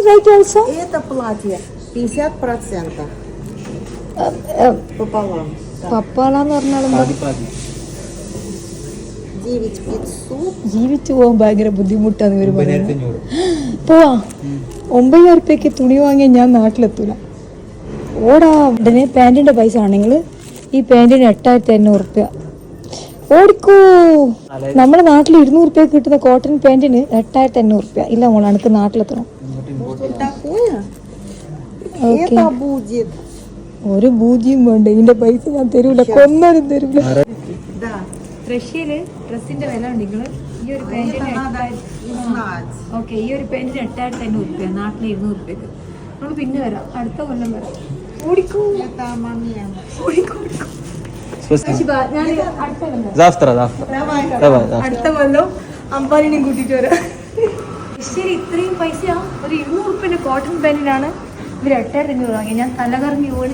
rate also? Это платье 50% пополам. പപ്പാള എന്ന് പറഞ്ഞാൽ എന്താ പാതി പാതി 9500. ജീവിച്ചു പോകാൻ ഭയങ്കര ബുദ്ധിമുട്ടാണ് ഇവർ പറയുന്നത് ഒമ്പതിനായിരത്തി അഞ്ഞൂറ് പോവാ ഒമ്പതിനായിരം റുപ്യക്ക് തുണി വാങ്ങിയ ഞാൻ നാട്ടിലെത്തൂല ഓടാ ഉടനെ പാൻറ്റിന്റെ പൈസ ആണെങ്കിൽ ഈ പാൻറ്റിന് എട്ടായിരത്തി അഞ്ഞൂറ് റുപ്യ ഓടിക്കോ നമ്മുടെ നാട്ടിൽ ഇരുന്നൂറ് റുപ്യ കിട്ടുന്ന കോട്ടൺ പാൻറ്റിന് എട്ടായിരത്തി അഞ്ഞൂറ് റുപ്യ ഇല്ല മോളെ എനിക്ക് നാട്ടിലെത്തണം Вот такое. ഓക്കെ Это будет. ഒരു പൂജ്യം വേണ്ട ഇതിന്റെ പൈസ ഞാൻ തരൂല കൊന്നാലും തരൂല Да. റഷ്യയില് ഡ്രസ്സിന്റെ വില ഉണ്ടെങ്കിൽ ഈ ഒരു Это надо узнать. ഓക്കെ ഈ ഒരു പെയിന്റിന് എട്ടായിരത്തി അഞ്ഞൂറ് റുപ്യ നാട്ടിൽ ഇരുന്നൂറ് റുപ്യക്ക് നമ്മൾ പിന്നെ വരാം അടുത്ത കൊല്ലം വരാം ഓടിക്കോ Это момент. ഓടിക്കോ ഓടിക്കോ Спасибо. ശിവ, ഞാൻ അടുത്ത കൊല്ലം Завтра, завтра. Давай. Давай, завтра. അടുത്ത കൊല്ലം അമ്പാനിനെയും കൂട്ടിട്ട് വരാം ശരി ഇത്രയും പൈസ ഒരു ഇരുന്നൂറ് റുപ്യന്റെ കോട്ടൺ പാന്റിനാണ് ഇവർ എട്ടായിരത്തി അഞ്ഞൂറ് വാങ്ങി ഞാൻ തലകറങ്ങി ഉള്ളൂ.